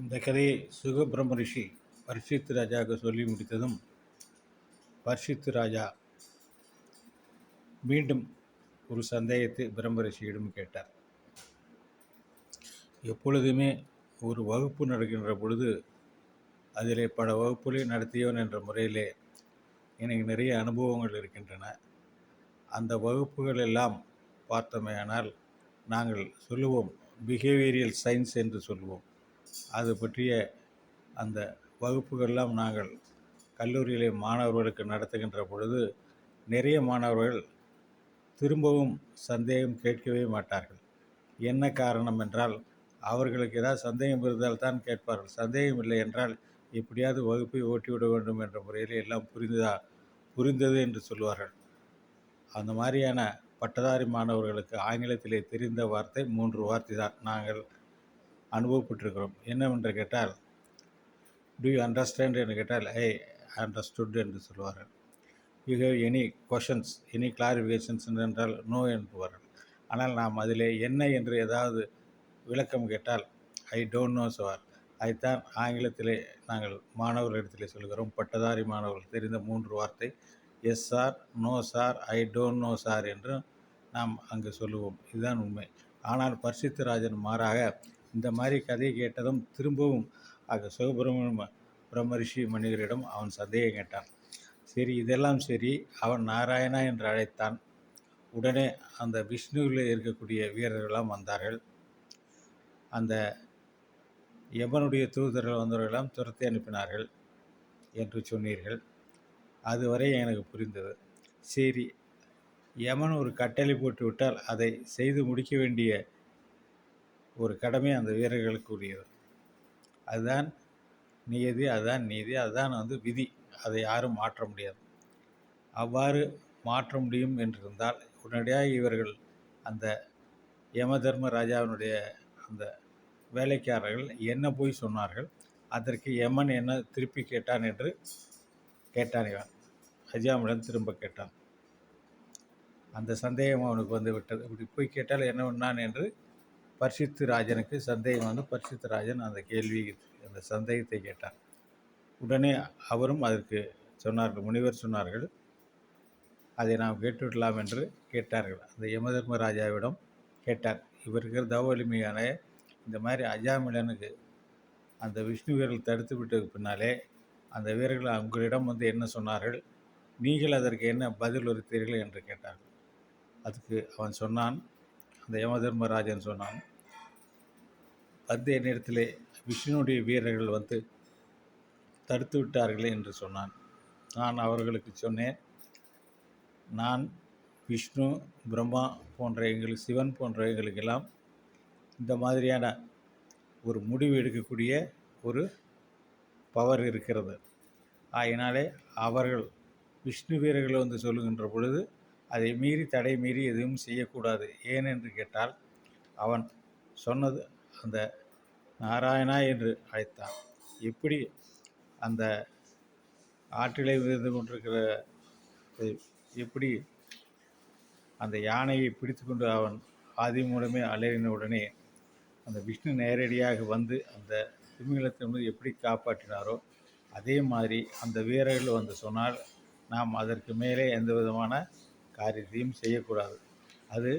இந்த கதையை சுகபிரம ரிஷி பரீட்சித் ராஜாவுக்கு சொல்லி முடித்ததும் பரீட்சித் ராஜா மீண்டும் ஒரு சந்தேகத்தை பிரம்ம ரிஷியிடம் கேட்டார். எப்பொழுதுமே ஒரு வகுப்பு நடக்கின்ற பொழுது அதிலே பல வகுப்புகளை நடத்தியவன் என்ற முறையிலே எனக்கு நிறைய அனுபவங்கள் இருக்கின்றன. அந்த வகுப்புகள் எல்லாம் பார்த்தோமேயானால் நாங்கள் சொல்லுவோம் பிஹேவியரியல் சயின்ஸ் என்று சொல்லுவோம். அது பற்றிய அந்த வகுப்புகள்லாம் நாங்கள் கல்லூரியிலே மாணவர்களுக்கு நடத்துகின்ற பொழுது நிறைய மாணவர்கள் திரும்பவும் சந்தேகம் கேட்கவே மாட்டார்கள். என்ன காரணம் என்றால் அவர்களுக்கு ஏதாவது சந்தேகம் இருந்தால் தான் கேட்பார்கள். சந்தேகம் இல்லை என்றால் எப்படியாவது வகுப்பை ஓட்டிவிட வேண்டும் என்ற முறையில் எல்லாம் புரிந்ததா புரிந்தது என்று சொல்வார்கள். அந்த மாதிரியான பட்டதாரி மாணவர்களுக்கு ஆங்கிலத்திலே தெரிந்த வார்த்தை மூன்று வார்த்தை தான் நாங்கள் அனுபவப்பட்டிருக்கிறோம். என்னவென்று கேட்டால் டு யூ அண்டர்ஸ்டாண்ட் என்று கேட்டால் ஐ அண்டர்ஸ்டுட் என்று சொல்வார்கள். You have any questions any clarifications என்றால் நோ என்பார்கள் ஆனால் நாம் அதிலே என்ன என்று ஏதாவது விளக்கம் கேட்டால் ஐ டோன்ட் நோ சார் அதைத்தான் ஆங்கிலத்திலே நாங்கள் மாணவர்களிடத்திலே சொல்கிறோம் பட்டதாரி மாணவர்கள் தெரிந்த மூன்று வார்த்தை yes sir no sir I don't know sir என்று நாம் அங்கு சொல்லுவோம். இதுதான் உண்மை. ஆனால் பரிசுத்தராஜன் மாறாக இந்த மாதிரி கதையை கேட்டதும் திரும்பவும் ஆக சிவபிரம பிரம்மரிஷி மணிகரிடம் அவன் சந்தேகம் கேட்டான். சரி இதெல்லாம் சரி. அவன் நாராயணா என்று அழைத்தான். உடனே அந்த விஷ்ணுவில் இருக்கக்கூடிய வீரர்களெல்லாம் வந்தார்கள். அந்த யமனுடைய தூதர்கள் வந்தவர்களெல்லாம் துரத்தி அனுப்பினார்கள் என்று சொன்னீர்கள். அதுவரை எனக்கு புரிந்தது. சரி யமன் ஒரு கட்டளை போட்டு விட்டால் அதை செய்து முடிக்க வேண்டிய ஒரு கடமை அந்த வீரர்களுக்கு உரியது அதுதான் நியதி அதுதான் நீதி அதுதான் வந்து விதி. அதை யாரும் மாற்ற முடியாது. அவ்வாறு மாற்ற முடியும் என்றிருந்தால் உடனடியாக இவர்கள் அந்த யம தர்ம ராஜாவினுடைய அந்த வேலைக்காரர்கள் என்ன போய் சொன்னார்கள் அதற்கு யமன் என்ன திருப்பி கேட்டான் என்று கேட்டான் இவன் அஜாமிடம் திரும்ப கேட்டான். அந்த சந்தேகம் அவனுக்கு வந்து விட்டது. இப்படி போய் கேட்டால் என்ன பண்ணான் என்று பரிசுத்து ராஜனுக்கு சந்தேகம் வந்து பரிசுத்து ராஜன் அந்த கேள்வி அந்த சந்தேகத்தை கேட்டார். உடனே அவரும் அதற்கு சொன்னார்கள் முனிவர் சொன்னார்கள் அதை நாம் கேட்டுவிடலாம் என்று கேட்டார்கள். அந்த யமதர்ம ராஜாவிடம் கேட்டார் இவருக்கு தவலிமையான இந்த மாதிரி அஜாமிலனுக்கு அந்த விஷ்ணு வீரர்கள் தடுத்து விட்டதுக்கு பின்னாலே அந்த வீரர்கள் உங்களிடம் வந்து என்ன சொன்னார்கள்? நீங்கள் அதற்கு என்ன பதில் உரைத்தீர்கள்? என்று கேட்டார்கள். அதுக்கு அவன் சொன்னான் அந்த யமதர்மராஜன் சொன்னான் அதே நேரத்தில் விஷ்ணுனுடைய வீரர்கள் வந்து தடுத்து விட்டார்களே என்று சொன்னான். நான் அவர்களுக்கு சொன்னேன் நான் விஷ்ணு பிரம்மா போன்ற எங்களுக்கு சிவன் போன்ற எங்களுக்கெல்லாம் இந்த மாதிரியான ஒரு முடிவு எடுக்கக்கூடிய ஒரு பவர் இருக்கிறது. ஆயினாலே அவர்கள் விஷ்ணு வீரர்களை வந்து சொல்லுகின்ற பொழுது அதை மீறி தடை மீறி எதுவும் செய்யக்கூடாது. ஏன் என்று கேட்டால் அவன் சொன்னது அந்த நாராயணா என்று அழைத்தான். எப்படி அந்த ஆற்றிலே விழுந்து கொண்டிருக்கிற எப்படி அந்த யானையை பிடித்து கொண்டு அவன் ஆதி மூலமே அலறின உடனே அந்த விஷ்ணு நேரடியாக வந்து அந்த திமிங்கலத்திலிருந்து எப்படி காப்பாற்றினாரோ அதே மாதிரி அந்த வீரர்கள் வந்து சொன்னால் நாம் அதற்கு மேலே எந்த விதமான காரியத்தையும் செய்யக்கூடாது. அது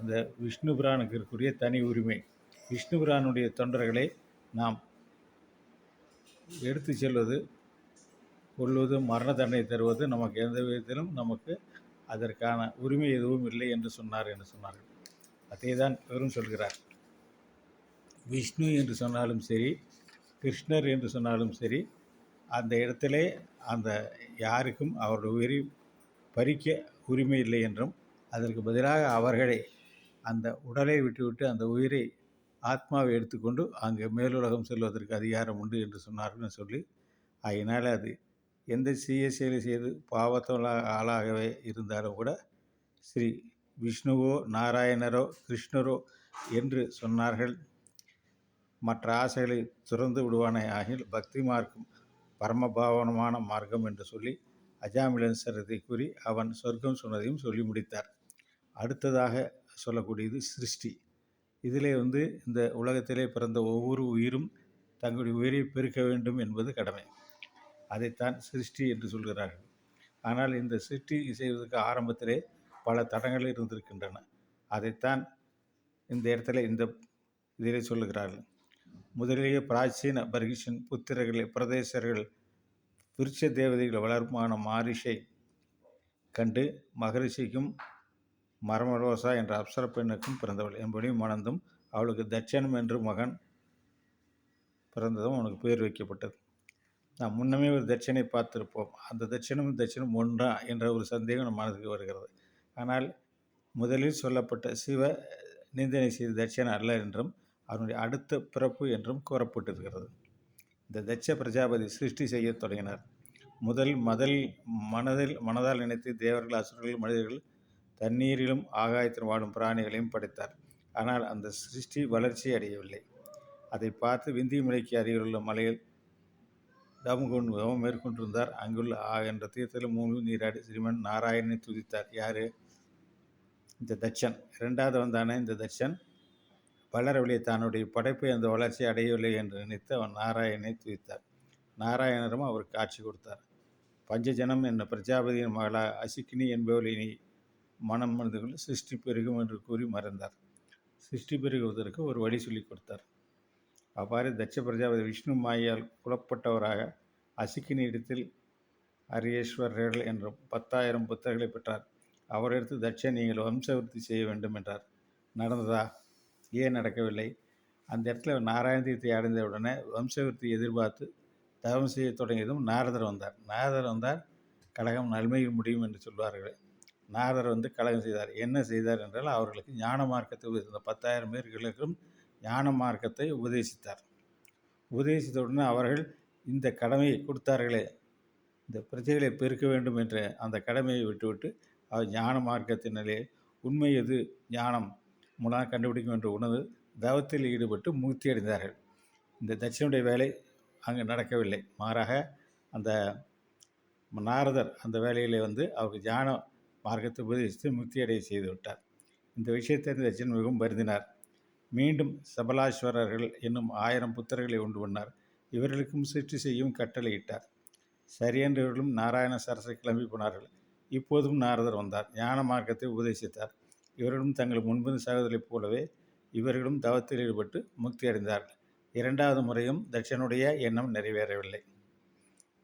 அந்த விஷ்ணு புராணுக்கு இருக்கக்கூடிய தனி உரிமை. விஷ்ணு புராணுடைய தொண்டர்களை நாம் எடுத்து செல்வது கொள்வது மரண தண்டனை தருவது நமக்கு எந்த விதத்திலும் நமக்கு அதற்கான உரிமை எதுவும் இல்லை என்று சொன்னார் என்று சொன்னார்கள். அதே தான் இவரும் சொல்கிறார். விஷ்ணு என்று சொன்னாலும் சரி கிருஷ்ணர் என்று சொன்னாலும் சரி அந்த இடத்திலே அந்த யாருக்கும் அவருடைய உயிரை பறிக்க உரிமை இல்லை என்றும் அதற்கு பதிலாக அவர்களை அந்த உடலை விட்டுவிட்டு அந்த உயிரை ஆத்மாவை எடுத்துக்கொண்டு அங்கே மேலுலகம் செல்வதற்கு அதிகாரம் உண்டு என்று சொன்னார்கள் சொல்லி அதனால் அது எந்த சீய செயலை செய்து பாவத்தோல ஆளாகவே இருந்தாலும் கூட ஸ்ரீ விஷ்ணுவோ நாராயணரோ கிருஷ்ணரோ என்று சொன்னார்கள். மற்ற ஆசைகளை துறந்து விடுவானே ஆகில் பக்தி மார்க்கம் பரமபாவனமான மார்க்கம் என்று சொல்லி அஜாமிலன் சரத்தை கூறி அவன் சொர்க்கம் சொன்னதையும் சொல்லி முடித்தார். அடுத்ததாக சொல்லக்கூடியது சிருஷ்டி. இதிலே வந்து இந்த உலகத்திலே பிறந்த ஒவ்வொரு உயிரும் தங்களுடைய உயிரை பெருக்க வேண்டும் என்பது கடமை. அதைத்தான் சிருஷ்டி என்று சொல்கிறார்கள். ஆனால் இந்த சிருஷ்டி செய்வதற்கு ஆரம்பத்திலே பல தடங்கள் இருந்திருக்கின்றன. அதைத்தான் இந்த இடத்துல இந்த இதிலே சொல்லுகிறார்கள். முதலிலேயே பிராச்சீன பர்கிஷன் புத்திரர்கள் பிரதேசர்கள் விருட்ச தேவதைகள் வளர்ப்பான மாரிஷை கண்டு மகரிஷிக்கும் மரமரோசா என்ற அப்சர பெண்ணுக்கும் பிறந்தவள். என்பதையும் மணந்தும் அவளுக்கு தட்சணம் என்று மகன் பிறந்ததும் அவனுக்கு பெயர் வைக்கப்பட்டது. நாம் முன்னமே ஒரு தட்சணை பார்த்துருப்போம். அந்த தட்சணம் தட்சணம் ஒன்றா என்ற ஒரு சந்தேகம் நம் மனதுக்கு வருகிறது. ஆனால் முதலில் சொல்லப்பட்ட சிவ நிந்தனை செய்த தட்சணை அல்ல என்றும் அவனுடைய அடுத்த பிறப்பு என்றும் கூறப்பட்டிருக்கிறது. இந்த தட்ச பிரஜாபதி சிருஷ்டி செய்ய தொடங்கினார். முதல் மதல் மனதில் மனதால் நினைத்து தேவர்கள் அசுரர்கள் மனிதர்கள் தண்ணீரிலும் ஆகாயத்தில் வாழும் பிராணிகளையும் படைத்தார். ஆனால் அந்த சிருஷ்டி வளர்ச்சி அடையவில்லை. அதை பார்த்து விந்திய மலைக்கு அருகிலுள்ள மலையில் தவம் கொண்டு தவம் மேற்கொண்டிருந்தார். அங்குள்ள ஆ என்ற தீர்த்தத்தில் மூணு நீராடி ஸ்ரீமன் நாராயணனை துதித்தார். யார்? இந்த தட்சன் இரண்டாவது வந்தான இந்த தட்சன் வளரவில்லை. தன்னுடைய படைப்பு அந்த வளர்ச்சி அடையவில்லை என்று நினைத்து அவன் நாராயணனை துவித்தார் நாராயணரும் அவர் காட்சி கொடுத்தார். பஞ்சஜனம் என்ற பிரஜாபதியின் மகளா அசிக்கினி என்பவளை மனம் மனம் கொண்டு சிருஷ்டி பெருகும் என்று கூறி மறந்தார். சிருஷ்டி பெருகுவதற்கு ஒரு வழி சொல்லிக் கொடுத்தார். அவ்வாறு தட்ச பிரஜாபதி விஷ்ணு மாயால் குலப்பட்டவராக அசிக்கினி இடத்தில் அரியேஸ்வரர்கள் என்ற பத்தாயிரம் புத்தகங்களை பெற்றார். அவரிடத்து தட்ச நீங்கள் வம்சவர்த்தி செய்ய வேண்டும் என்றார். நடந்ததா? ஏன் நடக்கவில்லை? அந்த இடத்துல நாராயண தீர்த்தை அடைந்த உடனே வம்சவர்த்தி எதிர்பார்த்து தவம் செய்ய தொடங்கியதும் நாரதர் வந்தார். நாரதர் வந்தார் கழகம் நன்மையில் முடியும் என்று சொல்வார்கள். நாரதர் வந்து கழகம் செய்தார். என்ன செய்தார் என்றால் அவர்களுக்கு ஞான மார்க்கத்தை உபதேசித்த பத்தாயிரம் பேர்களுக்கும் ஞான மார்க்கத்தை உபதேசித்தார். உபதேசித்தவுடனே அவர்கள் இந்த கடமையை கொடுத்தார்களே இந்த பிரச்சனைகளை பெருக்க வேண்டும் என்ற அந்த கடமையை விட்டுவிட்டு அவர் ஞான மார்க்கத்தினாலே உண்மை எது? ஞானம். மூலம் கண்டுபிடிக்கும் என்று உணர்ந்து தவத்தில் ஈடுபட்டு முக்தி அடைந்தார்கள் இந்த தட்சிணுடைய வேலை அங்கு நடக்கவில்லை. மாறாக அந்த நாரதர் அந்த வேலையிலே வந்து அவருக்கு ஞான மார்க்கத்தை உபதேசித்து முக்தியடைய செய்து விட்டார். இந்த விஷயத்தை தட்சன் மிகவும் வருந்தினார். மீண்டும் சபலாஸ்வரர்கள் என்னும் ஆயிரம் புத்தர்களை உண்டு பண்ணார். இவர்களுக்கும் சிற்று செய்யும் கட்டளையிட்டார். சரியென்றவர்களும் நாராயண சரசை கிளம்பி போனார்கள். இப்போதும் நாரதர் வந்தார். ஞான மார்க்கத்தை உபதேசித்தார். இவர்களும் தங்கள் முன்பின் சகோதரைப் போலவே இவர்களும் தவத்தில் ஈடுபட்டு முக்தி அடைந்தார்கள் இரண்டாவது முறையும் தட்சனுடைய எண்ணம் நிறைவேறவில்லை.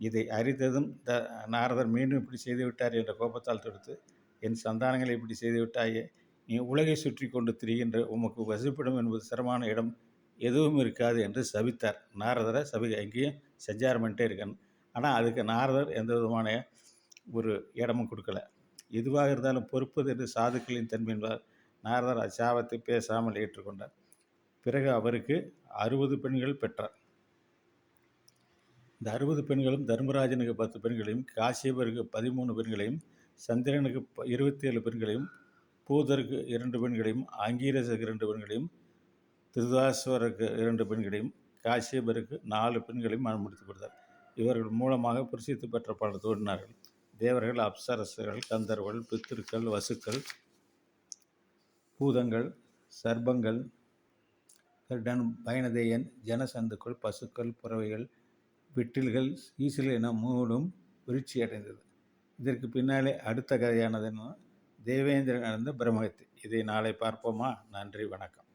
இதை அறிந்ததும் த நாரதர் மீண்டும் இப்படி செய்துவிட்டார் என்ற கோபத்தால் தொடுத்து என் சந்தானங்களை இப்படி செய்துவிட்டாயே நீ உலகை சுற்றி கொண்டு திரிகின்ற உமக்கு வசிப்பிடம் என்பது சிரமமான இடம் எதுவும் இருக்காது என்று சபித்தார். நாரதரை சபி எங்கேயும் சஞ்சாரம் பண்ணிட்டே இருக்கேன். ஆனால் அதுக்கு நாரதர் எந்த விதமான ஒரு இடமும் கொடுக்கல. எதுவாக இருந்தாலும் பொறுப்பது என்று சாதுக்களின் தன்மை நாரதர் அச்சாபத்தை பேசாமல் ஏற்றுக்கொண்டார். பிறகு அவருக்கு அறுபது பெண்கள் பெற்றார். இந்த அறுபது பெண்களும் தர்மராஜனுக்கு பத்து பெண்களையும் காசியபருக்கு பதிமூணு பெண்களையும் சந்திரனுக்கு இருபத்தி ஏழு பெண்களையும் பூதருக்கு இரண்டு பெண்களையும் அங்கீரசருக்கு இரண்டு பெண்களையும் திருதாஸ்வருக்கு இரண்டு பெண்களையும் காசியபருக்கு நாலு பெண்களையும் மனம் முடித்து கொடுத்தார். இவர்கள் மூலமாக பிரசித்தி பெற்ற பலர் தோன்றினார்கள். தேவர்கள் அப்சரசுகள் கந்தர்கள் பித்திருக்கள் வசுக்கள் பூதங்கள் சர்பங்கள் கருடன் பயணதேயன் ஜனசந்துக்கள் பசுக்கள் புறவைகள் விட்டில்கள் ஈசில் என மூடும் விருச்சி அடைந்தது. இதற்கு பின்னாலே அடுத்த கதையானதுன்னு தேவேந்திரன் நடந்த பிரம்மகத்தி. இதை நாளை பார்ப்போமா? நன்றி வணக்கம்.